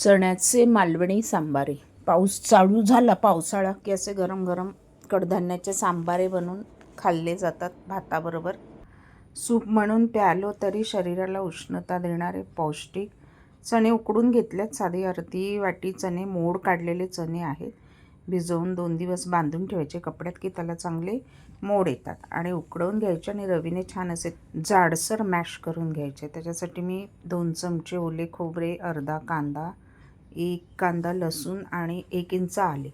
चण्याचे मालवणी सांबारे. पाऊस चालू झाला पावसाळा. की असे गरम गरम कडधान्याचे सांबारे बनवून खाल्ले जातात भाताबरोबर. सूप म्हणून प्यालो तरी शरीराला उष्णता देणारे पौष्टिक चणे उकडून घेतल्यात. साधी अर्धी वाटी चणे मोड काढलेले चणे आहेत. भिजवून दोन दिवस बांधून ठेवायचे कपड्यात की त्याला चांगले मोड येतात. आणि उकडवून घ्यायचे आणि रवीने छान असे जाडसर मॅश करून घ्यायचे. त्याच्यासाठी मी दोन चमचे ओले खोबरे अर्धा कांदा एक कांदा लसूण आणि एक इंच आले.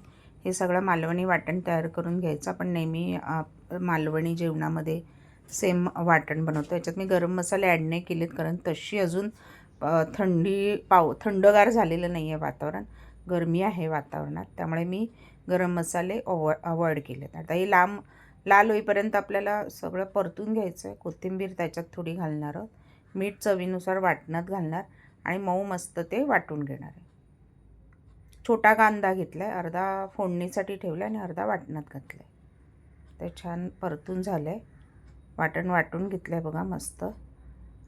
हे सगळं मालवणी वाटण तयार करून घ्यायचं. आपण नेहमी मालवणी जेवणामध्ये सेम वाटण बनवतो. याच्यात मी गरम मसाले ॲड नाही केलेत कारण तशी अजून थंडी पाव थंडगार झालेलं नाही आहे वातावरण. गरमी आहे वातावरणात. त्यामुळे मी गरम मसाले अवॉ अवॉइड केलेत. आता हे लांब लाल होईपर्यंत आपल्याला सगळं परतून घ्यायचं आहे कोथिंबीर त्याच्यात थोडी घालणार आहोत. मीठ चवीनुसार वाटणात घालणार आणि मऊ मस्त ते वाटून घेणार आहे. छोटा कांदा घेतला आहे अर्धा फोडणीसाठी ठेवला आणि अर्धा वाटणात घातला आहे ते छान परतून झालं आहे वाटण वाटून घेतलं आहे बघा मस्त.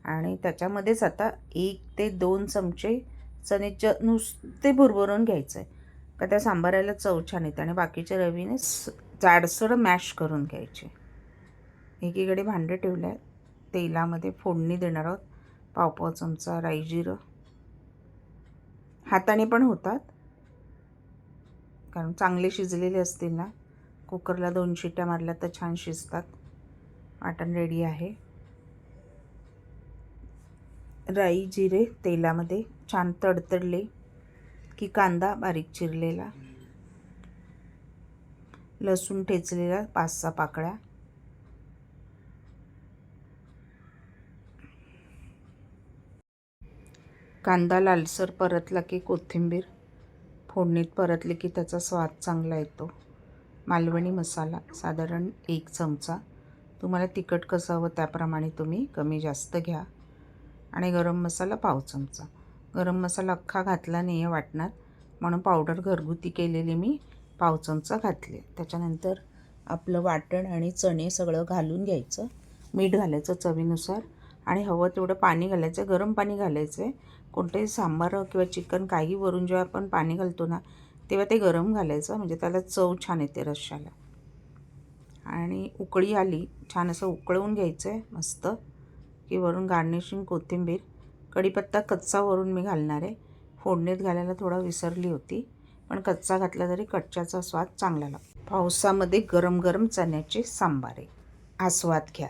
आणि त्याच्यामध्येच आता एक ते दोन चमचे चणेच्या नुसते भुरभरून घ्यायचं आहे का त्या सांबाराला चव छान येते आणि बाकीच्या रवीने स जाडसर मॅश करून घ्यायचे. एकीकडे भांडे ठेवले आहे तेलामध्ये फोडणी देणार आहोत पावपाव चमचा राई जिरं हाताने पण होतात. कारण चांगले शिजलेले असतील ना कुकरला दोन शिट्या मारल्या तर छान शिजतात. वाटण रेडी आहे. राई जिरे तेलामध्ये छान तडतडले की कांदा बारीक चिरलेला. लसूण ठेचलेला पाच सहा पाकळ्या. कांदा लालसर परतला की कोथिंबीर. फोडणीत परतली की त्याचा स्वाद चांगला येतो. मालवणी मसाला साधारण एक चमचा. तुम्हाला तिखट कसं हवं त्याप्रमाणे तुम्ही कमी जास्त घ्या. आणि गरम मसाला पाव चमचा. गरम मसाला अख्खा घातला नाही आहे वाटणात म्हणून पावडर घरगुती केलेली मी पाव चमचा घातले. त्याच्यानंतर आपलं वाटण आणि चणे सगळं घालून घ्यायचं. मीठ घालायचं चवीनुसार. आणि हवं तेवढं पाणी घालायचं. गरम पाणी घालायचं आहे. कोणतंही सांबार किंवा चिकन काही वरून जेव्हा आपण पाणी घालतो ना तेव्हा ते गरम घालायचं. म्हणजे त्याला चव छान येते रश्श्याला. आणि उकळी आली छान असं उकळवून घ्यायचं आहे. मस्त. की वरून गार्निशिंग कोथिंबीर कढीपत्ता कच्चा वरून मी घालणार आहे. फोडणीत घालायला थोडा विसरली होती पण कच्चा घातला तरी कच्च्याचा स्वाद चांगला लागतो. पावसामध्ये गरम गरम चण्याचे सांबारे आस्वाद घ्या.